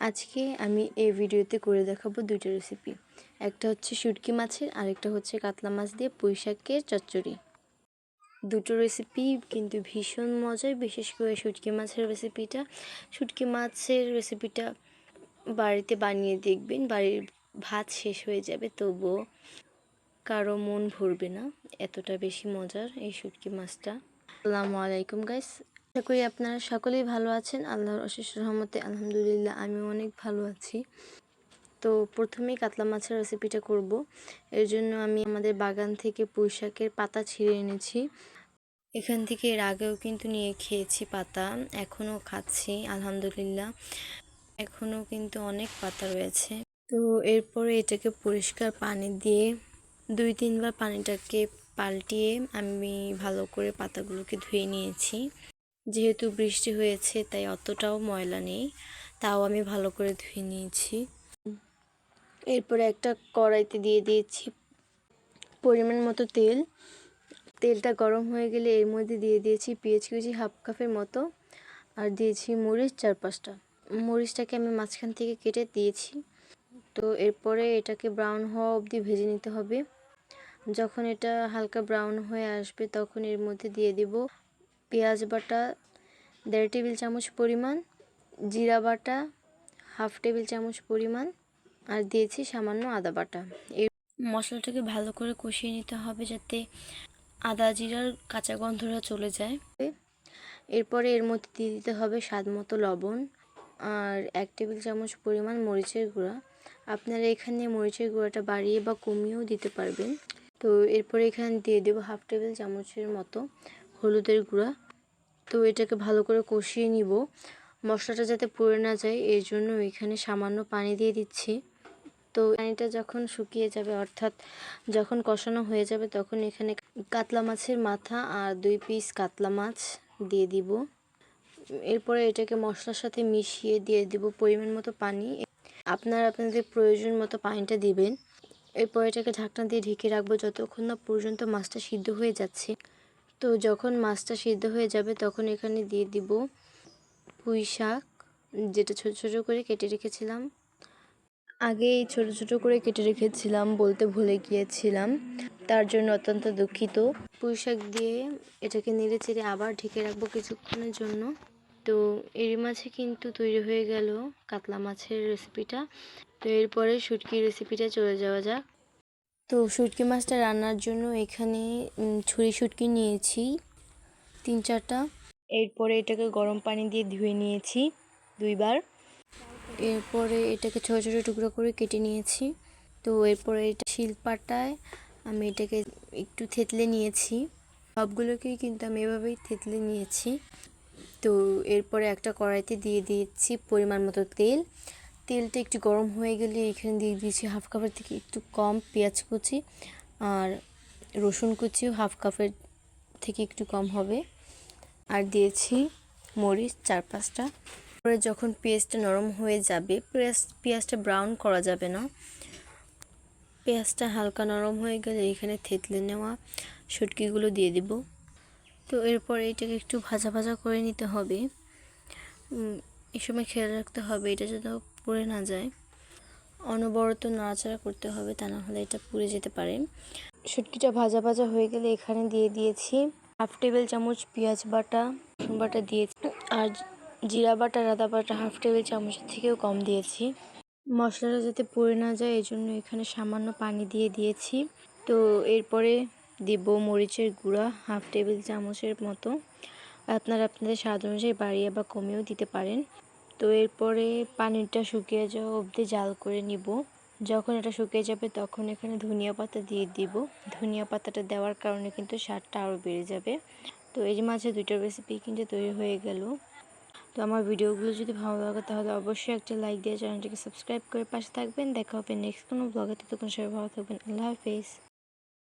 আজকে আমি এই ভিডিওতে করে দেখাবো দুইটা রেসিপি একটা হচ্ছে শুটকি মাছের, আরেকটা হচ্ছে কাতলা মাছ দিয়ে পুঁই শাকের চচ্চড়ি। দুটো রেসিপি কিন্তু ভীষণ মজার, বিশেষ করে শুটকি মাছের রেসিপিটা শুটকি মাছের রেসিপিটা বাড়িতে বানিয়ে দেখবেন, বাড়ির ভাত শেষ হয়ে যাবে, তবুও কারও মন ভরবে না। এতটা বেশি মজার এই শুটকি মাছটা। আসসালামু আলাইকুম গাইস আশা করি আপনারা সকলেই ভালো আছেন। আল্লাহর অশেষ রহমতে আলহামদুলিল্লাহ আমি অনেক ভালো আছি। তো প্রথমেই কাতলা মাছের রেসিপিটা করব। এর জন্য আমি আমাদের বাগান থেকে পুঁই শাকের পাতা ছিঁড়ে এনেছি। এখান থেকে এর আগেও কিন্তু নিয়ে খেয়েছি পাতা, এখনও খাচ্ছি, আলহামদুলিল্লাহ। এখনও কিন্তু অনেক পাতা রয়েছে। তো এরপরে এটাকে পরিষ্কার পানি দিয়ে দুই তিনবার পানিটাকে পাল্টিয়ে আমি ভালো করে পাতাগুলোকে ধুয়ে নিয়েছি। যেহেতু বৃষ্টি হয়েছে, তাই অতটাও ময়লা নেই। তাও আমি ভালো করে ধুয়ে নিয়েছি। এরপরে একটা কড়াইতে দিয়ে দিয়েছি পরিমাণ মতো তেল। তেলটা গরম হয়ে গেলে এর মধ্যে দিয়ে দিয়েছি পেঁয়াজ কুচি হাফ কাপের মতো আর দিয়েছি মরিচ চার পাঁচটা। মরিচটাকে আমি মাঝখান থেকে কেটে দিয়েছি। তো এরপরে এটাকে ব্রাউন হওয়া অবধি ভেজে নিতে হবে। যখন এটা হালকা ব্রাউন হয়ে আসবে, তখন এর মধ্যে দিয়ে দিব পেঁয়াজ বাটা, দেড় টেবিল চামচ পরিমাণ, জিরা বাটা, হাফ টেবিল চামচ পরিমাণ, আর দিয়েছি সামান্য আদা বাটা। এই মশলাটাকে ভালো করে কষিয়ে নিতে হবে যাতে আদা জিরার কাঁচা গন্ধটা চলে যায়। এরপরে এর মধ্যে দিয়ে দিতে হবে স্বাদ মতো লবণ আর এক টেবিল চামচ পরিমাণ মরিচের গুঁড়া। আপনারা এখানে মরিচের গুঁড়াটা বাড়িয়ে বা কমিয়েও দিতে পারবেন। তো এরপরে এখানে দিয়ে দেবো হাফ টেবিল চামচের মতো হলুদের গুঁড়া। তো এটাকে ভালো করে কষিয়ে নিব। মশলাটা যাতে পড়ে না যায়, এর জন্য এখানে সামান্য পানি দিয়ে দিচ্ছি। তো পানিটা যখন শুকিয়ে যাবে, অর্থাৎ যখন কষানো হয়ে যাবে, তখন এখানে কাতলা মাছের মাথা আর দুই পিস কাতলা মাছ দিয়ে দিব। এরপরে এটাকে মশলার সাথে মিশিয়ে দিয়ে দিব পরিমাণ মতো পানি। আপনার আপনাদের প্রয়োজন মতো পানিটা দিবেন। এরপর এটাকে ঢাকনা দিয়ে ঢেকে রাখব যতক্ষণ না পর্যন্ত মাছটা সিদ্ধ হয়ে যাচ্ছে। তো যখন মাছটা সিদ্ধ হয়ে যাবে তখন এখানে দিয়ে দিব পুঁই শাক, যেটা ছোট ছোট করে কেটে রেখেছিলাম। আগে এই ছোট ছোট করে কেটে রেখেছিলাম বলতে ভুলে গিয়েছিলাম। তার জন্য অত্যন্ত দুঃখিত। পুঁই শাক দিয়ে এটাকে নেড়ে চেড়ে আবার ঢেকে রাখব কিছুক্ষণের জন্য। তো এর মাছে কিন্তু তৈরি হয়ে গেল কাতলা মাছের রেসিপিটা তো এরপরে শুটকির রেসিপিটা চলে যাওয়া যাক। তো শুটকি মাছটা রান্নার জন্য এখানে ছুরি শুটকি নিয়েছি, তিন চারটা। এরপরে এটাকে গরম পানি দিয়ে ধুয়ে নিয়েছি দুইবার। এরপরে এটাকে ছোটো ছোটো টুকরো করে কেটে নিয়েছি। তো এরপরে এটা শিলপাটায় আমি এটাকে একটু থেতলে নিয়েছি। সবগুলোকেই কিন্তু আমি এভাবেই থেতলে নিয়েছি। তো এরপরে একটা কড়াইতে দিয়ে দিয়েছি পরিমাণ মতো তেল। তেলটা একটু গরম হয়ে গেলে এখানে দিয়ে দিয়েছি হাফ কাপের থেকে একটু কম পেঁয়াজ কুচি আর রসুন কুচিও হাফ কাপের থেকে একটু কম হবে। আর দিয়েছি মরিচ চার পাঁচটা। পরে যখন পেঁয়াজটা নরম হয়ে যাবে, পেঁয়াজ, পেঁয়াজটা ব্রাউন করা যাবে না। পেঁয়াজটা হালকা নরম হয়ে গেলে এখানে থেতলে নেওয়া শুটকিগুলো দিয়ে দিব। তো এরপর এটাকে একটু ভাজা ভাজা করে নিতে হবে। এই সময় খেয়াল রাখতে হবে, এটা যেন পুড়ে না যায়। অনবরত নাড়াচাড়া করতে হবে, তা না হলে এটা পুড়ে যেতে পারে। শুটকিটা ভাজা ভাজা হয়ে গেলে এখানে দিয়ে দিয়েছি হাফ টেবিল চামচ পেঁয়াজ বাটা বাটা দিয়েছি আর জিরা বাটা, আদা বাটা হাফ টেবিল চামচের থেকেও কম দিয়েছি। মশলাটা যাতে পড়ে না যায় এই জন্য এখানে সামান্য পানি দিয়ে দিয়েছি। তো এরপরে দিব মরিচের গুঁড়া হাফ টেবিল চামচের মতো। আপনারা আপনাদের স্বাদ অনুযায়ী বাড়িয়ে বা কমিয়েও দিতে পারেন। তো এরপরে পানিটা শুকিয়ে যাওয়া অবধি জাল করে নিব। যখন এটা শুকিয়ে যাবে তখন এখানে ধনিয়া পাতা দিয়ে দিব। ধনিয়া পাতাটা দেওয়ার কারণে কিন্তু স্বাদটা আরও বেড়ে যাবে। তো এই মাঝে দুইটা রেসিপি কিন্তু তৈরি হয়ে গেল। তো আমার ভিডিওগুলো যদি ভালো লাগে তাহলে অবশ্যই একটা লাইক দিয়ে চ্যানেলটিকে সাবস্ক্রাইব করে পাশে থাকবেন। দেখা হবে নেক্সট কোনো ব্লগে ততক্ষণ সবাই ভালো থাকবেন। আল্লাহ হাফেজ।